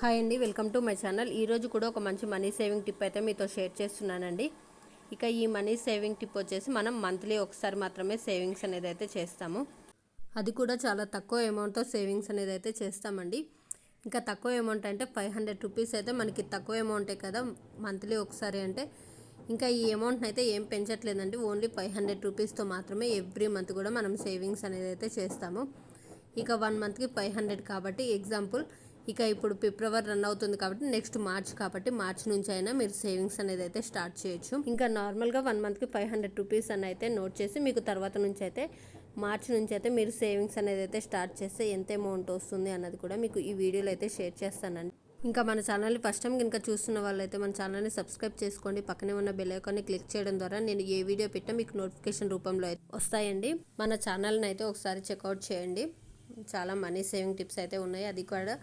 Hi అండి welcome to my channel. ఈరోజు కూడా ఒక మంచి మనీ సేవింగ్ టిప్ అయితే మీతో షేర్ చేస్తున్నానండి. ఇక ఈ మనీ సేవింగ్ టిప్ వచ్చేసి మనం మంత్లీ ఒకసారి మాత్రమే సేవింగ్స్ అనేది అయితే చేస్తాము. అది కూడా చాలా తక్కువ అమౌంట్తో సేవింగ్స్ అనేది అయితే చేస్తామండి. ఇంకా తక్కువ అమౌంట్ అంటే ఫైవ్ హండ్రెడ్ రూపీస్ అయితే మనకి తక్కువ అమౌంటే కదా మంత్లీ ఒకసారి అంటే. ఇంకా ఈ అమౌంట్ని అయితే ఏం పెంచట్లేదండి ఓన్లీ ఫైవ్ హండ్రెడ్ రూపీస్తో మాత్రమే ఎవ్రీ మంత్ కూడా మనం సేవింగ్స్ అనేది అయితే చేస్తాము. ఇక వన్ మంత్కి ఫైవ్ హండ్రెడ్ కాబట్టి ఎగ్జాంపుల్ ఇక ఇప్పుడు ఫిబ్రవరి రన్ అవుతుంది కాబట్టి నెక్స్ట్ మార్చ్ కాబట్టి మార్చ్ నుంచి అయినా మీరు సేవింగ్స్ అనేది అయితే స్టార్ట్ చేయొచ్చు. ఇంకా నార్మల్గా వన్ మంత్కి ఫైవ్ హండ్రెడ్ రూపీస్ అని అయితే నోట్ చేసి మీకు తర్వాత నుంచి అయితే మార్చ్ నుంచి అయితే మీరు సేవింగ్స్ అనేది అయితే స్టార్ట్ చేస్తే ఎంత అమౌంట్ వస్తుంది అన్నది కూడా మీకు ఈ వీడియోలో అయితే షేర్ చేస్తానండి. ఇంకా మన ఛానల్ని ఫస్ట్ టైం కనుక చూస్తున్న వాళ్ళైతే మన ఛానల్ని సబ్స్క్రైబ్ చేసుకోండి. పక్కనే ఉన్న బెల్ ఐకాన్ని క్లిక్ చేయడం ద్వారా నేను ఏ వీడియో పెట్టా మీకు నోటిఫికేషన్ రూపంలో అయితే వస్తాయండి. మన ఛానల్ని అయితే ఒకసారి చెక్అవుట్ చేయండి. చాలా మనీ సేవింగ్ టిప్స్ అయితే ఉన్నాయి. అది కూడా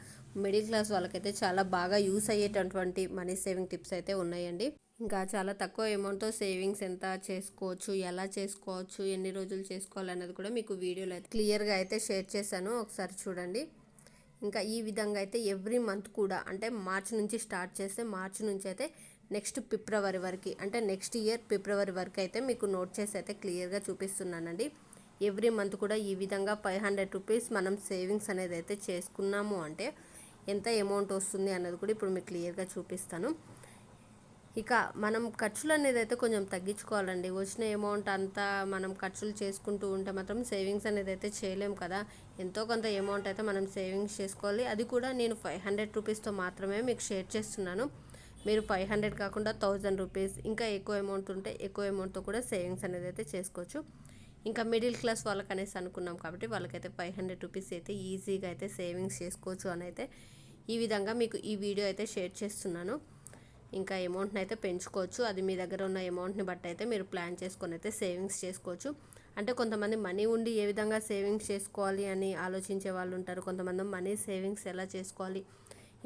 మిడిల్ క్లాస్ వాళ్ళకైతే చాలా బాగా యూస్ అయ్యేటటువంటి మనీ సేవింగ్ టిప్స్ అయితే ఉన్నాయండి. ఇంకా చాలా తక్కువ అమౌంట్తో సేవింగ్స్ ఎంత చేసుకోవచ్చు ఎలా చేసుకోవచ్చు ఎన్ని రోజులు చేసుకోవాలన్నది కూడా మీకు వీడియోలో అయితే క్లియర్గా అయితే షేర్ చేశాను. ఒకసారి చూడండి. ఇంకా ఈ విధంగా అయితే ఎవ్రీ మంత్ కూడా అంటే మార్చ్ నుంచి స్టార్ట్ చేస్తే మార్చ్ నుంచి అయితే నెక్స్ట్ ఫిబ్రవరి వరకు అంటే నెక్స్ట్ ఇయర్ ఫిబ్రవరి వరకు అయితే మీకు నోట్ చేసి అయితే క్లియర్గా చూపిస్తున్నానండి. ఎవ్రీ మంత్ కూడా ఈ విధంగా ఫైవ్ హండ్రెడ్ రూపీస్ మనం సేవింగ్స్ అనేది అయితే చేసుకున్నాము అంటే ఎంత అమౌంట్ వస్తుంది అన్నది కూడా ఇప్పుడు మీకు క్లియర్గా చూపిస్తాను. ఇక మనం ఖర్చులు అనేది అయితే కొంచెం తగ్గించుకోవాలండి. వచ్చిన అమౌంట్ అంతా మనం ఖర్చులు చేసుకుంటూ ఉంటే మాత్రం సేవింగ్స్ అనేది అయితే చేయలేము కదా. ఎంతో కొంత అమౌంట్ అయితే మనం సేవింగ్స్ చేసుకోవాలి. అది కూడా నేను ఫైవ్ హండ్రెడ్ రూపీస్తో మాత్రమే మీకు షేర్ చేస్తున్నాను. మీరు ఫైవ్ హండ్రెడ్ కాకుండా థౌజండ్ రూపీస్ ఇంకా ఎక్కువ అమౌంట్ ఉంటే ఎక్కువ అమౌంట్తో కూడా సేవింగ్స్ అనేది అయితే చేసుకోవచ్చు. ఇంకా మిడిల్ క్లాస్ వాళ్ళకి అనేసి అనుకున్నాం కాబట్టి వాళ్ళకైతే ఫైవ్ హండ్రెడ్ రూపీస్ అయితే ఈజీగా అయితే సేవింగ్స్ చేసుకోవచ్చు అని అయితే ఈ విధంగా మీకు ఈ వీడియో అయితే షేర్ చేస్తున్నాను. ఇంకా అమౌంట్ని అయితే పెంచుకోవచ్చు. అది మీ దగ్గర ఉన్న అమౌంట్ని బట్టి అయితే మీరు ప్లాన్ చేసుకొని అయితే సేవింగ్స్ చేసుకోవచ్చు. అంటే కొంతమంది మనీ ఉండి ఏ విధంగా సేవింగ్స్ చేసుకోవాలి అని ఆలోచించే వాళ్ళు ఉంటారు. కొంతమంది మనీ సేవింగ్స్ ఎలా చేసుకోవాలి?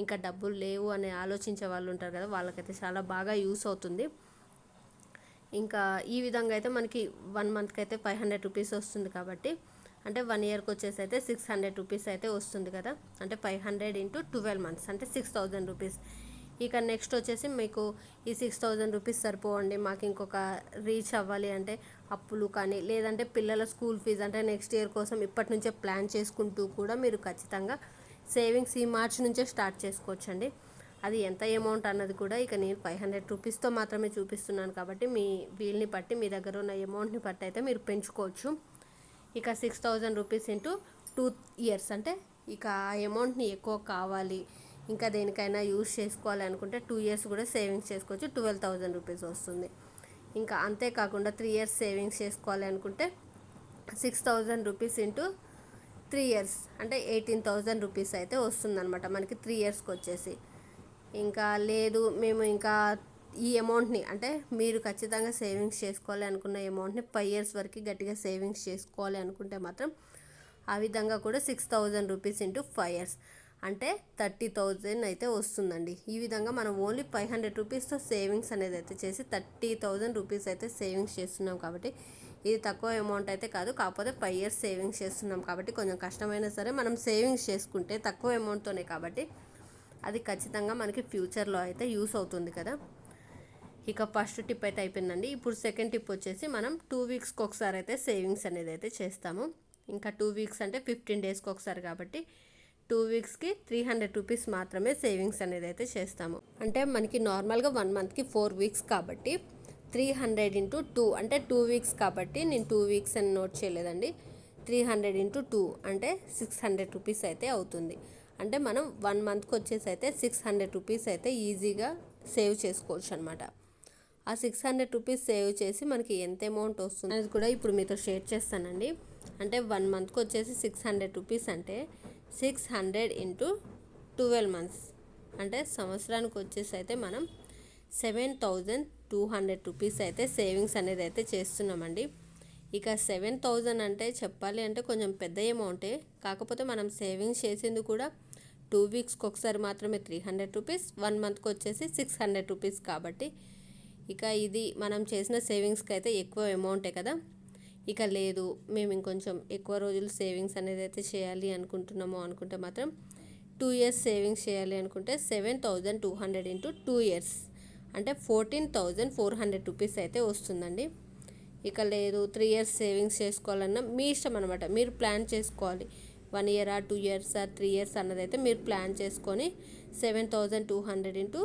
ఇంకా డబ్బులు లేవు అని ఆలోచించే వాళ్ళు ఉంటారు కదా వాళ్ళకైతే చాలా బాగా యూస్ అవుతుంది. ఇంకా ఈ విధంగా అయితే మనకి వన్ మంత్కి అయితే ఫైవ్ హండ్రెడ్ రూపీస్ వస్తుంది కాబట్టి అంటే వన్ ఇయర్కి వచ్చేసి అయితే సిక్స్ హండ్రెడ్ రూపీస్ అయితే వస్తుంది కదా. అంటే five hundred into twelve months అంటే సిక్స్ థౌజండ్ రూపీస్ ఇక నెక్స్ట్ వచ్చేసి మీకు ఈ సిక్స్ థౌజండ్ రూపీస్ సరిపోవండి. మాకు ఇంకొక రీచ్ అవ్వాలి అంటే అప్పులు కానీ లేదంటే పిల్లల స్కూల్ ఫీజు అంటే నెక్స్ట్ ఇయర్ కోసం ఇప్పటి నుంచే ప్లాన్ చేసుకుంటూ కూడా మీరు ఖచ్చితంగా సేవింగ్స్ ఈ మార్చ్ నుంచే స్టార్ట్ చేసుకోవచ్చండి. అది ఎంత అమౌంట్ అన్నది కూడా ఇక నేను ఫైవ్ హండ్రెడ్ రూపీస్తో మాత్రమే చూపిస్తున్నాను కాబట్టి మీ వీల్ని బట్టి మీ దగ్గర ఉన్న అమౌంట్ని బట్టి అయితే మీరు పెంచుకోవచ్చు. ఇక six thousand rupees into two years అంటే ఇక ఆ అమౌంట్ని ఎక్కువ కావాలి. ఇంకా దేనికైనా యూస్ చేసుకోవాలి అనుకుంటే టూ ఇయర్స్ కూడా సేవింగ్స్ చేసుకోవచ్చు ట్వెల్వ్ థౌజండ్ రూపీస్ వస్తుంది. ఇంకా అంతేకాకుండా త్రీ ఇయర్స్ సేవింగ్స్ చేసుకోవాలి అనుకుంటే six thousand rupees into three years అంటే ఎయిటీన్ థౌజండ్ రూపీస్ అయితే వస్తుందన్నమాట. మనకి త్రీ ఇయర్స్కి వచ్చేసి. ఇంకా లేదు మేము ఇంకా ఈ అమౌంట్ని అంటే మీరు ఖచ్చితంగా సేవింగ్స్ చేసుకోవాలి అనుకున్న అమౌంట్ని ఫైవ్ ఇయర్స్ వరకు గట్టిగా సేవింగ్స్ చేసుకోవాలి అనుకుంటే మాత్రం ఆ విధంగా కూడా six thousand rupees into five years అంటే థర్టీ థౌజండ్ అయితే వస్తుందండి. ఈ విధంగా మనం ఓన్లీ ఫైవ్ హండ్రెడ్ రూపీస్తో సేవింగ్స్ అనేది అయితే చేసి థర్టీ థౌజండ్ రూపీస్ అయితే సేవింగ్స్ చేస్తున్నాం కాబట్టి ఇది తక్కువ అమౌంట్ అయితే కాదు కాకపోతే ఫైవ్ ఇయర్స్ సేవింగ్స్ చేస్తున్నాం కాబట్టి కొంచెం కష్టమైనా సరే మనం సేవింగ్స్ చేసుకుంటే తక్కువ అమౌంట్తోనే కాబట్టి అది ఖచ్చితంగా మనకి ఫ్యూచర్లో అయితే యూస్ అవుతుంది కదా. ఇక ఫస్ట్ టిప్ అయితే అయిపోయిందండి. ఇప్పుడు సెకండ్ టిప్ వచ్చేసి మనం టూ వీక్స్కి ఒకసారి అయితే సేవింగ్స్ అనేది అయితే చేస్తాము. ఇంకా టూ వీక్స్ అంటే ఫిఫ్టీన్ డేస్కి ఒకసారి కాబట్టి టూ వీక్స్కి త్రీ హండ్రెడ్ రూపీస్ మాత్రమే సేవింగ్స్ అనేది అయితే చేస్తాము. అంటే మనకి నార్మల్గా వన్ మంత్కి ఫోర్ వీక్స్ కాబట్టి త్రీ హండ్రెడ్ ఇంటూ టూ అంటే టూ వీక్స్ కాబట్టి నేను టూ వీక్స్ అని నోట్ చేయలేదండి. త్రీ హండ్రెడ్ ఇంటూ టూ అంటే సిక్స్ హండ్రెడ్ రూపీస్ అయితే అవుతుంది. అంటే మనం వన్ మంత్కి వచ్చేసి అయితే సిక్స్ హండ్రెడ్ రూపీస్ అయితే ఈజీగా సేవ్ చేసుకోవచ్చు అనమాట ఆ సిక్స్ హండ్రెడ్ రూపీస్ సేవ్ చేసి మనకి ఎంత అమౌంట్ వస్తుంది అది కూడా ఇప్పుడు మీతో షేర్ చేస్తానండి. అంటే వన్ మంత్కి వచ్చేసి సిక్స్ హండ్రెడ్ రూపీస్ అంటే six hundred into twelve months. అంటే సంవత్సరానికి వచ్చేసి అయితే మనం seven thousand two hundred rupees అయితే సేవింగ్స్ అనేది అయితే చేస్తున్నామండి. ఇక సెవెన్ థౌజండ్ అంటే చెప్పాలి అంటే కొంచెం పెద్ద అమౌంటే. కాకపోతే మనం సేవింగ్స్ చేసింది కూడా టూ వీక్స్కి ఒకసారి మాత్రమే త్రీ హండ్రెడ్ రూపీస్ వన్ మంత్కి వచ్చేసి సిక్స్ హండ్రెడ్ రూపీస్ కాబట్టి. ఇక ఇది మనం చేసిన సేవింగ్స్కి అయితే ఎక్కువ అమౌంటే కదా. ఇక లేదు మేము ఇంకొంచెం ఎక్కువ రోజులు సేవింగ్స్ అనేది అయితే చేయాలి అనుకుంటున్నాము అనుకుంటే మాత్రం టూ ఇయర్స్ సేవింగ్స్ చేయాలి అనుకుంటే seven thousand two hundred into two years. అంటే fourteen thousand four hundred rupees అయితే వస్తుందండి. ఇక లేదు త్రీ ఇయర్స్ సేవింగ్స్ చేసుకోవాలన్నా మీ ఇష్టం అనమాట మీరు ప్లాన్ చేసుకోవాలి. వన్ ఇయర్ ఆ టూ ఇయర్స్ ఆ త్రీ ఇయర్స్ అన్నది అయితే మీరు ప్లాన్ చేసుకొని seven thousand two hundred into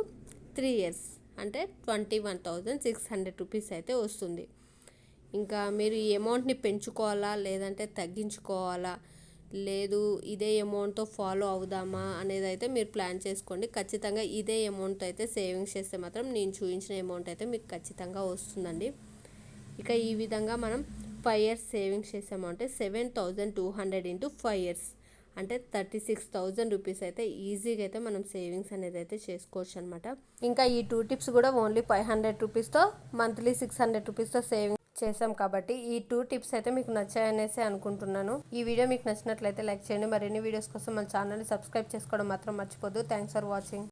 three years అంటే twenty one thousand six hundred rupees అయితే వస్తుంది. ఇంకా మీరు ఈ అమౌంట్ని పెంచుకోవాలా లేదంటే తగ్గించుకోవాలా లేదు ఇదే అమౌంట్తో ఫాలో అవుదామా అనేది అయితే మీరు ప్లాన్ చేసుకోండి. ఖచ్చితంగా ఇదే అమౌంట్ అయితే సేవింగ్స్ చేస్తే మాత్రం నేను చూపించిన అమౌంట్ అయితే మీకు ఖచ్చితంగా వస్తుందండి. ఇక ఈ విధంగా మనం ఫైవ్ ఇయర్స్ సేవింగ్స్ చేసామంటే seven thousand two hundred into five years. అంటే థర్టీ సిక్స్ థౌజండ్ రూపీస్ అయితే ఈజీగా అయితే మనం సేవింగ్స్ అనేది అయితే చేసుకోవచ్చు అనమాట ఇంకా ఈ టూ టిప్స్ కూడా ఓన్లీ ఫైవ్ హండ్రెడ్ రూపీస్తో మంత్లీ సిక్స్ హండ్రెడ్ రూపీస్తో సేవింగ్ చేసాం కాబట్టి ఈ టూ టిప్స్ అయితే మీకు నచ్చాయనేసి అనుకుంటున్నాను. ఈ వీడియో మీకు నచ్చినట్లయితే లైక్ చేయండి. మరిన్ని వీడియోస్ కోసం మన ఛానల్ని సబ్స్క్రైబ్ చేసుకోవడం మాత్రం మర్చిపోద్దు. Thanks for watching.